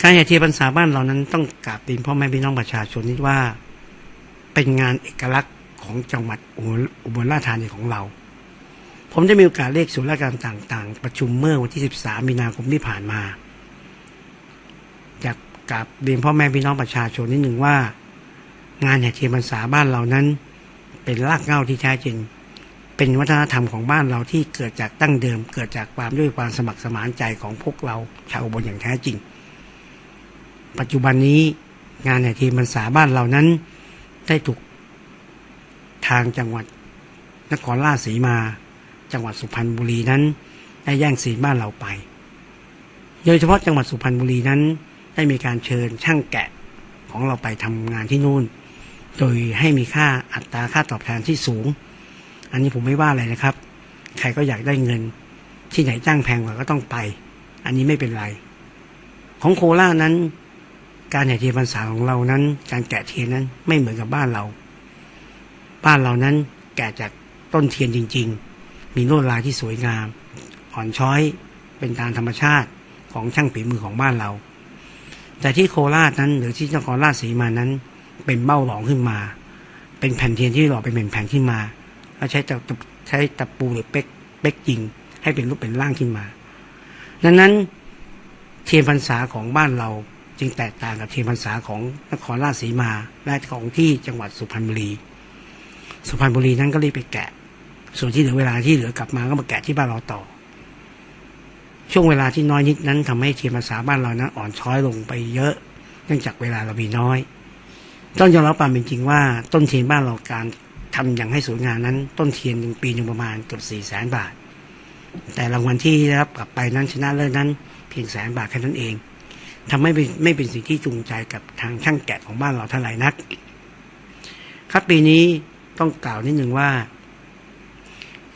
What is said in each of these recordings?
การแห่เทียนพรรษาบ้านเรานั้นต้องกราบเรียนพ่อแม่พี่น้องประชาชนนี่ว่า เป็นงานเอกลักษณ์ของจังหวัดอุบลราชธานีของเรา ผมได้มีโอกาสเรียกส่วนราชการต่างๆ ประชุมเมื่อวันที่ 13 มีนาคมที่ผ่านมาอยากกราบเรียนพ่อแม่พี่น้องประชาชนนิดหนึ่งว่า งานแห่เทียนพรรษาบ้านเรานั้น เป็นรากเหง้าที่แท้จริงเป็นวัฒนธรรมของบ้านเราที่เกิดจากตั้งเดิม เกิดจากความด้วยความสมัครสมานใจของพวกเราชาวอุบลอย่างแท้จริง ปัจจุบันนี้งานแห่ทียนพรรษาบ้านเรานั้น ได้ถูกทางจังหวัดนครราชสีมา จังหวัดสุพรรณบุรีนั้น ได้แย่งซีบ้านเราไป โดยเฉพาะจังหวัดสุพรรณบุรีนั้น ได้มีการเชิญช่างแกะของเราไปทำงานที่นู่น โดยให้มีค่าอัตราค่าตอบแทนที่สูง อันนี้ผมไม่ว่าอะไรนะครับ ใครก็อยากได้เงิน ที่ไหนจ้างแพงกว่าก็ต้องไป อันนี้ไม่เป็นไร ของโคราชนั้น การแห่เทียนพรรษาของเรานั้น การแกะเทียนนั้นไม่เหมือนกับบ้านเรา บ้านเรานั้นแกะจากต้นเทียนจริง ๆ มีลวดลายที่สวยงาม อ่อนช้อยเป็นตามธรรมชาติของช่างฝีมือของบ้านเรา แต่ที่โคราชนั้น หรือที่นครราชสีมานั้น เป็นเบ้าหลองขึ้นมา เป็นแผ่นเทียนที่หล่อเป็นแผ่นๆขึ้นมาแล้วใช้ตะใช้ตะปูหรือเป๊กเป๊กยิง ให้เป็นรูปเป็นร่างขึ้นมา ดังนั้นเทียนพรรษาของบ้านเรา จึงแตกต่างกับเทียนพรรษาของนครราชสีมาและของที่จังหวัดสุพรรณบุรี สุพรรณบุรีนั้นก็รีบไปแกะ ส่วนที่เหลือเวลาที่เหลือกลับมาก็มาแกะที่บ้านเราต่อ ช่วงเวลาที่น้อยนิดนั้นทำให้เทียนพรรษาบ้านเรานั้นอ่อนช้อยลงไปเยอะ เนื่องจากเวลาเรามีน้อยต้องยอมรับความเป็นจริงว่าต้นเทียนบ้านเราการทำอย่างให้สวยงามนั้น ต้นเทียนหนึ่งปีหนึ่งประมาณเกือบสี่แสนบาท แต่รางวัลที่ได้รับกลับไปนั้นชนะเลิศนั้นเพียงแสนบาทแค่นั้นเอง ทำให้ไม่ไม่เป็นสิ่งที่จูงใจกับทางช่างแกะของบ้านเราเท่าไหร่นัก ครับปีนี้ต้องกล่าวนิดหนึ่งว่า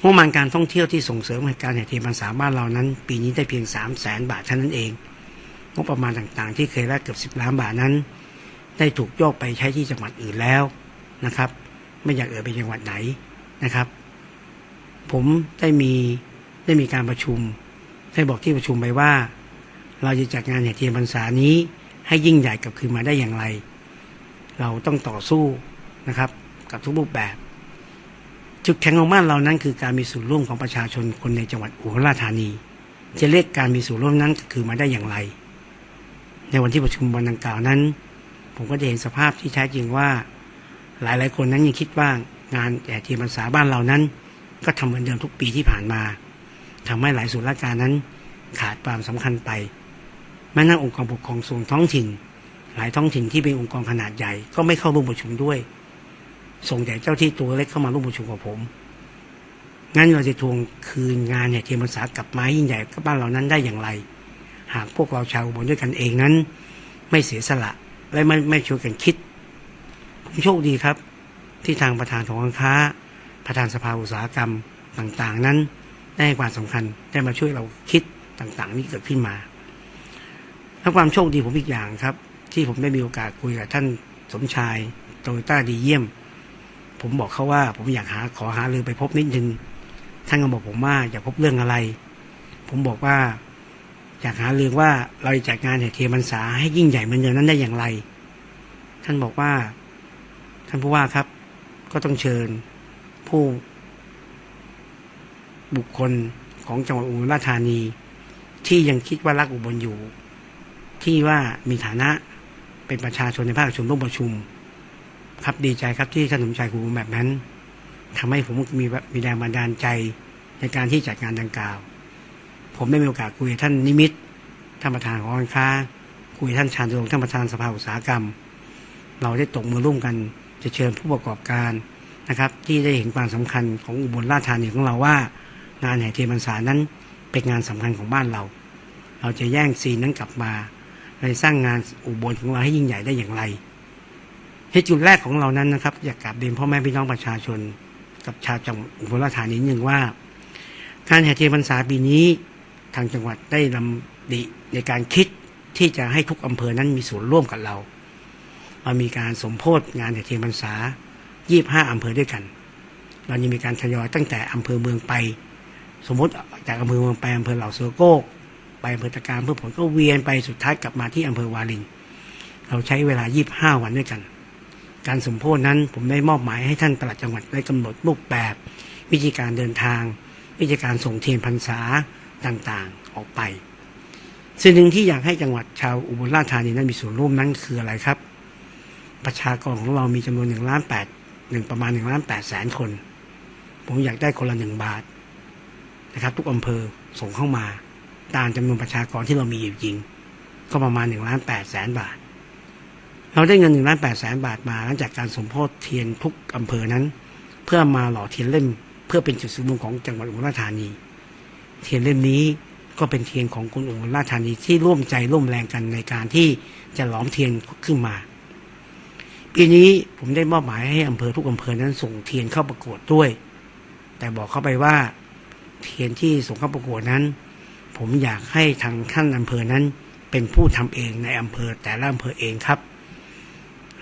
งบประมาณการท่องเที่ยวที่ส่งเสริมให้การแห่เทียนพรรษาบ้านเรานั้น ปีนี้ได้เพียงสามแสนบาทเท่านั้นเองงบประมาณต่างๆ ที่เคยได้เกือบสิบล้านบาทนั้น ได้ถูกโยกไปใช้ที่จังหวัดอื่นแล้วนะครับ ไม่อยากเอ่ยไปจังหวัดไหนนะครับ ผมได้มีได้มีการประชุม ได้บอกที่ประชุมไปว่า เราจะจัดงานแห่เทียนพรรษานี้ ให้ยิ่งใหญ่กลับคืนมาได้อย่างไร เราต้องต่อสู้นะครับ กับทุกรูปแบบ จุดแข็งของบ้านเรานั้นคือการมีส่วนร่วมของประชาชนคนในจังหวัดอุบลราชธานี จะเรียกการมีส่วนร่วมนั้นคือมาได้อย่างไร ในวันที่ประชุมวันดังกล่าวนั้น ผมก็จะเห็นสภาพที่แท้จริงว่า หลายๆ คนนั้นยังคิดว่างานแห่เทียนพรรษาบ้านเรานั้น ก็ทำเหมือนเดิมทุกปีที่ผ่านมาทำให้หลายส่วนราชการนั้นขาดความสำคัญไป แม้นั่งองค์กรปกครองส่วนท้องถิ่น หลายท้องถิ่นที่เป็นองค์กรขนาดใหญ่ ก็ไม่เข้าร่วมประชุมด้วย ส่งแต่เจ้าที่ตัวเล็กเข้ามาร่วมประชุมกับผม งั้นเราจะทวงคืนงานเนี่ยเทียมพรรษากลับมายิ่งใหญ่กับบ้านเรานั้นได้อย่างไร หากพวกเราชาวอุบนด้วยกันเองนั้น ไม่เสียสละและไม่ไม่ช่วยกันคิด ผมโชคดีครับ ที่ทางประธานของการค้า ประธานสภาอุตสาหกรรมต่างๆ นั้นได้ความสำคัญได้มาช่วยเราคิดต่างๆ นี้เกิดขึ้นมา และความโชคดีผมอีกอย่างครับ ที่ผมได้มีโอกาสคุยกับท่านสมชายโตโยต้าดีเยี่ยม ผมบอกเขาว่า ผมอยากหาขอหาเรือไปพบนิดนึงท่านก็บอกผมว่าอยากพบเรื่องอะไร ผมบอกว่า อยากหาเรื่องว่าเราจะจัดงานแห่เทียนพรรษาให้ยิ่งใหญ่เหมือนเดิมนั้นได้อย่างไร ท่านบอกว่า ท่านผู้ว่าครับ ก็ต้องเชิญผู้บุคคลของจังหวัดอุบลราชธานี ที่ยังคิดว่ารักอุบลอยู่ ที่ว่ามีฐานะเป็นประชาชนในภาคประชุมร่วมประชุม ครับดีใจครับที่ท่านสมชายคุยแบบนั้นทำให้ผมมีมีแรงบันดาลใจในการที่จัดงานดังกล่าว ผมได้มีโอกาสคุยกับท่านนิมิตท่านประธานของการค้า คุยกับท่านชาญรงค์ท่านประธานสภาอุตสาหกรรม เราได้ตกมือร่วมกันจะเชิญผู้ประกอบการนะครับ ที่ได้เห็นความสำคัญของอุบลราชธานีของเราว่า งานแห่เทียนพรรษานั้นเป็นงานสำคัญของบ้านเรา เราจะแย่งซีนนั้นกลับมา ในสร้างงานอุบลของเราให้ยิ่งใหญ่ได้อย่างไรเหตุจุดแรกของเรานั้นนะครับ อยากกลับเรียนพ่อแม่พี่น้องประชาชน กับชาวจังหวัดอุบลราชธานีนึงว่า การแห่เทียนพรรษาปีนี้ทางจังหวัดได้ลำดิในการคิดที่จะให้ทุกอำเภอนั้นมีส่วนร่วมกับเราเรามีการสมโพธงานแห่เทียนพรรษา 25 อำเภอด้วยกัน เรายังมีการทยอยตั้งแต่อำเภอเมืองไป สมมติจากอำเภอเมืองไปอำเภอเหล่าเสือโก้ ไปอำเภอตะการเพื่อผลก็เวียนไปสุดท้ายกลับมาที่อำเภอวาริน เราใช้เวลา 25 วันด้วยกัน การสมโพธนั้นผมได้มอบหมายให้ท่านปลัดจังหวัดได้กำหนดรูปแบบ วิธีการเดินทาง วิธีการส่งเทียนพรรษาต่างๆออกไป สิ่งหนึ่งที่อยากให้จังหวัดชาวอุบลราชธานีนั้นมีส่วนร่วมนั้นคืออะไรครับ ประชากรของเรามีจำนวนหนึ่งล้านแปดหนึ่งประมาณหนึ่งล้านแปดแสนคน ผมอยากได้คนละหนึ่งบาทนะครับ ทุกอำเภอส่งเข้ามา ตามจำนวนประชากรที่เรามีอยู่จริง ก็ประมาณหนึ่งล้านแปดแสนบาท เราได้เงินหนึ่งล้านแปดแสนบาทมาหลังจากการสมโพธิเทียนทุกอำเภอนั้น เพื่อมาหล่อเทียนเล่ม เพื่อเป็นจุดศูนย์รวมของจังหวัดอุบลราชธานี เทียนเล่มนี้ก็เป็นเทียนของคนอุบลราชธานีที่ร่วมใจร่วมแรงกันในการที่จะหลอมเทียนขึ้นมาปีนี้ผมได้มอบหมายให้อำเภอทุกอำเภอนั้นส่งเทียนเข้าประกวดด้วย แต่บอกเข้าไปว่า เทียนที่ส่งเข้าประกวดนั้น ผมอยากให้ทางท่านอำเภอนั้น เป็นผู้ทำเองในอำเภอแต่ละอำเภอเองครับ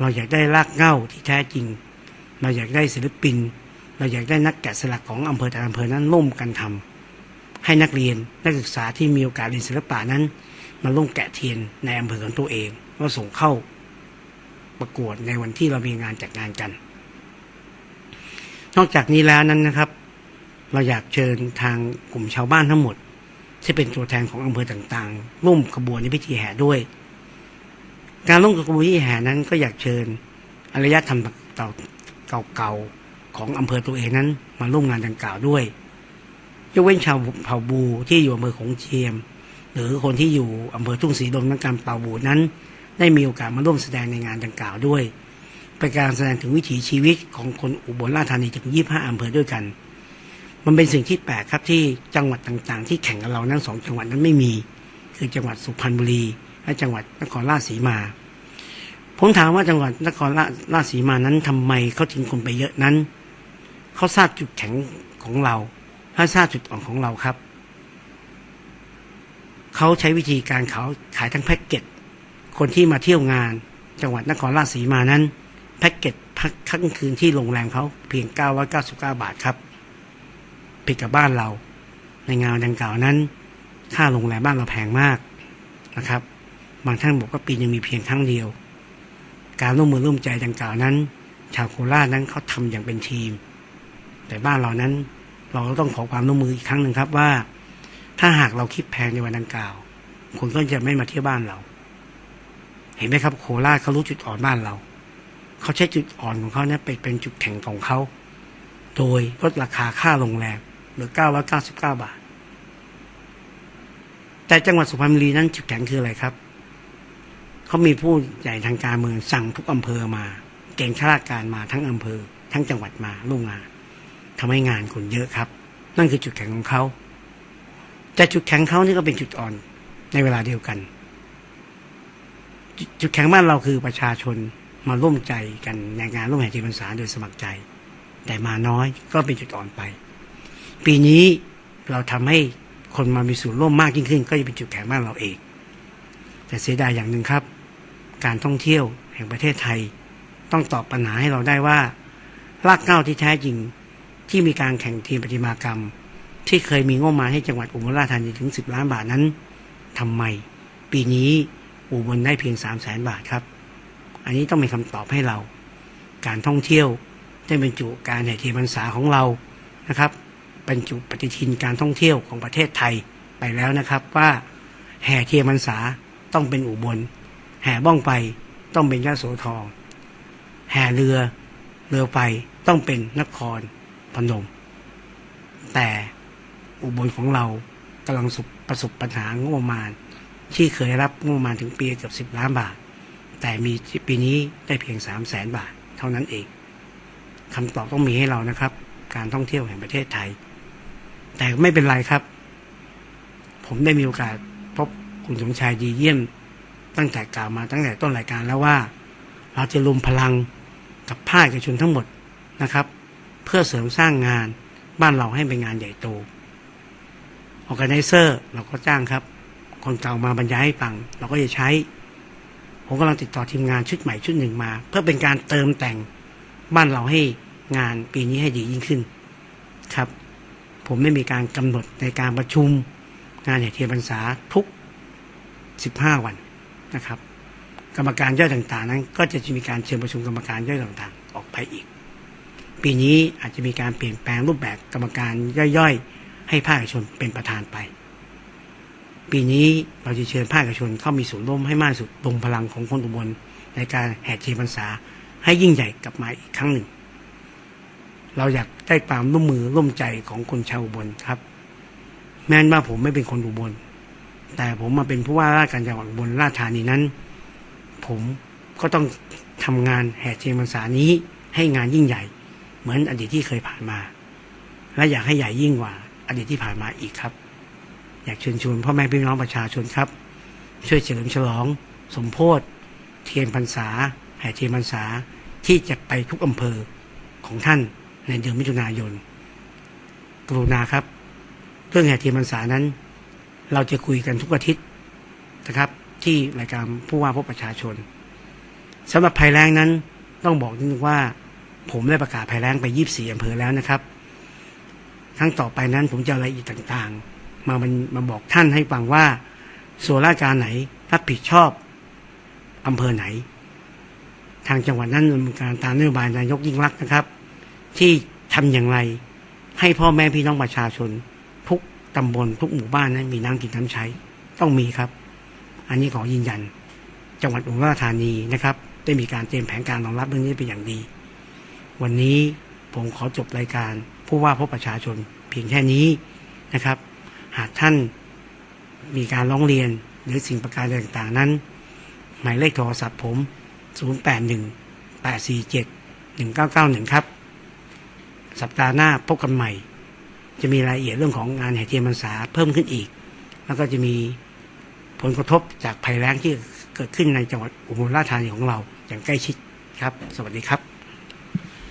เราอยากได้รากเหง้าที่แท้จริง เราอยากได้ศิลปิน เราอยากได้นักแกะสลักของอำเภอแต่ละอำเภอนั้นร่วมกันทำให้นักเรียนนักศึกษาที่มีโอกาสเรียนศิลปะนั้นมาร่วมแกะเทียนในอำเภอของตัวเองแล้วส่งเข้าประกวดในวันที่เรามีงานจัดงานกัน นอกจากนี้แล้วนั้นนะครับ เราอยากเชิญทางกลุ่มชาวบ้านทั้งหมด ที่เป็นตัวแทนของอำเภอต่างๆ ร่วมขบวนในพิธีแห่ด้วย การร่วมขบวนพิธีแห่นั้นก็อยากเชิญอารยธรรมเก่าๆของอำเภอตัวเองนั้นมาร่วมงานดังกล่าวด้วยยกเว้นชาวเผ่าบูที่อยู่อำเภอของเจียม หรือคนที่อยู่อำเภอทุ่งศรีลมนักการเป่าบูนั้น ได้มีโอกาสมาร่วมแสดงในงานดังกล่าวด้วยเป็นการแสดงถึงวิถีชีวิตของคนอุบลราชธานีถึง 25 อำเภอด้วยกัน มันเป็นสิ่งที่แปลกครับที่จังหวัดต่างๆ ที่แข่งกับเราทั้งสองจังหวัดนั้นไม่มี คือจังหวัดสุพรรณบุรี และจังหวัดนครราชสีมา ผมถามว่าจังหวัดนครราชสีมานั้นทำไมเขาถึงคนไปเยอะนั้นเขาทราบจุดแข็งของเราถ้าทราบจุดอ่อนของเราครับเขาใช้วิธีการเขาขายทั้งแพ็กเกจคนที่มาเที่ยวงาน จังหวัดนครราชสีมานั้น แพ็กเกจพักค้างคืนที่โรงแรมเขาเพียง 999 บาทครับ ผิดกับบ้านเรา ในงานดังกล่าวนั้น ค่าโรงแรมบ้านเราแพงมากนะครับ บางท่านบอกว่าปียังมีเพียงครั้งเดียว การร่วมมือร่วมใจดังกล่าวนั้น ชาวโคราชนั้นเขาทำอย่างเป็นทีม แต่บ้านเรานั้น เราก็ต้องขอความร่วมมืออีกครั้งหนึ่งครับว่า ถ้าหากเราคิดแพงในวันดังกล่าวคนก็จะไม่มาเที่ยวบ้านเรา เห็นไหมครับ โคราชเขารู้จุดอ่อนบ้านเรา เขาใช้จุดอ่อนของเขาเนี่ยไปเป็นจุดแข็งของเขา โดยลดราคาค่าโรงแรม หลือ999บาท แต่จังหวัดสุพรรณบุรีนั้นจุดแข็งคืออะไรครับ เขามีผู้ใหญ่ทางการเมืองสั่งทุกอำเภอมา เกณฑ์ข้าราชการมาทั้งอำเภอ ทั้งจังหวัดมาร่วมงานทำให้งานคนเยอะครับ นั่นคือจุดแข็งของเขาแต่จุดแข็งเขานี่ก็เป็นจุดอ่อนในเวลาเดียวกันจุดจุดแข็งบ้านเราคือประชาชนมาร่วมใจกันในงานร่วมแห่เทียนพรรษาโดยสมัครใจ แต่มาน้อยก็เป็นจุดอ่อนไป ปีนี้เราทำให้คนมามีส่วนร่วมมากยิ่งขึ้น ก็จะเป็นจุดแข็งบ้านเราเอง แต่เสียดายอย่างหนึ่งครับ การท่องเที่ยวแห่งประเทศไทย ต้องตอบปัญหาให้เราได้ว่ารากเหง้าที่แท้จริงที่มีการแข่งทีมประติมากรรม ที่เคยมีงบมาให้จังหวัดอุบลราชธานีถึง 10 ล้านบาทนั้นทำไม ปีนี้อุบลได้เพียง 3 0 0แสนบาทครับ อันนี้ต้องเป็นคำตอบให้เรา การท่องเที่ยวได้บรรจุการแห่เทียนพรรษาของเรานะครับ บรรจุปฏิทินการท่องเที่ยวของประเทศไทยไปแล้วนะครับ ว่าแห่เทียนพรรษาต้องเป็นอุบล แห่บ้องไปต้องเป็นยะโสธรแห่เรือเรือไฟต้องเป็นนครพนม แต่อุบลของเรากำลังประสบปัญหางบประมาณ ที่เคยรับงบประมาณถึงปีเกือบสิบล้านบาท แต่มีปีนี้ได้เพียงสามแสนบาท เท่านั้นเองคำตอบต้องมีให้เรานะครับ การท่องเที่ยวแห่งประเทศไทย แต่ไม่เป็นไรครับ ผมได้มีโอกาสพบคุณสมชายดีเยี่ยม ตั้งแต่กล่าวมาตั้งแต่ต้นรายการแล้วว่า เราจะรวมพลังกับภาคเอกชนทั้งหมดนะครับ เพื่อเสริมสร้างงานบ้านเราให้เป็นงานใหญ่โตออแกไนเซอร์เราก็จ้างครับ คนเก่ามาบรรยายให้ฟัง เราก็จะใช้ ผมกำลังติดต่อทีมงานชุดใหม่ชุดหนึ่งมา เพื่อเป็นการเติมแต่งบ้านเราให้งานปีนี้ให้ดียิ่งขึ้นครับ ผมได้มีการกำหนดในการประชุมงานแห่เทียนพรรษาทุก 15 วันนะครับ กรรมการย่อยต่างๆ นั้น ก็จะมีการเชิญประชุมกรรมการย่อยต่างๆ ออกไปอีก ปีนี้อาจจะมีการเปลี่ยนแปลงรูปแบบกรรมการย่อยๆ ให้ภาคเอกชนเป็นประธานไป ปีนี้เราจะเชิญภาคเอกชนเข้ามีส่วนร่วมให้มากสุดลงพลังของคนอุบลในการแห่เทียนพรรษาให้ยิ่งใหญ่กลับมาอีกครั้งหนึ่ง เราอยากได้ความร่วมมือร่วมใจของคนชาวอุบลครับ แม้นว่าผมไม่เป็นคนอุบล แต่ผมมาเป็นผู้ว่าราชการจังหวัดอุบลราชธานีนั้น ผมก็ต้องทำงานแห่เทียนพรรษานี้ให้งานยิ่งใหญ่ เหมือนอดีตที่เคยผ่านมา และอยากให้ใหญ่ยิ่งกว่าอดีตที่ผ่านมาอีกครับ อยากเชิญชวนพ่อแม่พี่น้องประชาชนครับ ช่วยเฉลิมฉลอง สมโพธิเทียนพรรษาแห่เทียนพรรษาที่จะไปทุกอำเภอของท่าน ในเดือนมิถุนายนกรุณาครับ เรื่องแห่เทียนพรรษานั้น เราจะคุยกันทุกอาทิตย์นะครับ ที่รายการผู้ว่าพบประชาชนสำหรับภัยแล้งนั้นต้องบอกนิดนึงว่า ผมได้ประกาศภัยแล้งไปยี่สี่อำเภอแล้วนะครับครั้งต่อไปนั้นผมจะเอารายละเอียดต่างๆ มามันมาบอกท่านให้ฟังว่าส่วนราชการไหนรับผิดชอบอำเภอไหน ทางจังหวัดนั้นดำเนินการตามนโยบายนายกยิ่งรักษณ์นะครับ ที่ทำอย่างไร ให้พ่อแม่พี่น้องประชาชน ทุกตำบลทุกหมู่บ้านนั้นมีน้ำกินน้ำใช้ ต้องมีครับ อันนี้ขอยืนยัน จังหวัดอุบลราชธานีนะครับ ได้มีการเตรียมแผนการรองรับเรื่องนี้เป็นอย่างดี วันนี้ผมขอจบรายการ ผู้ว่าพบประชาชน เพียงแค่นี้นะครับ หากท่านมีการร้องเรียนหรือสิ่งประการต่างๆนั้น หมายเลขโทรศัพท์ผม 081 847 1991 ครับ สัปดาห์หน้าพบกันใหม่ จะมีรายละเอียดเรื่องของงานแห่เทียนพรรษาเพิ่มขึ้นอีก แล้วก็จะมีผลกระทบจากภัยแล้งที่เกิดขึ้นในจังหวัดอุบลราชธานีของเราอย่างใกล้ชิดครับ สวัสดีครับ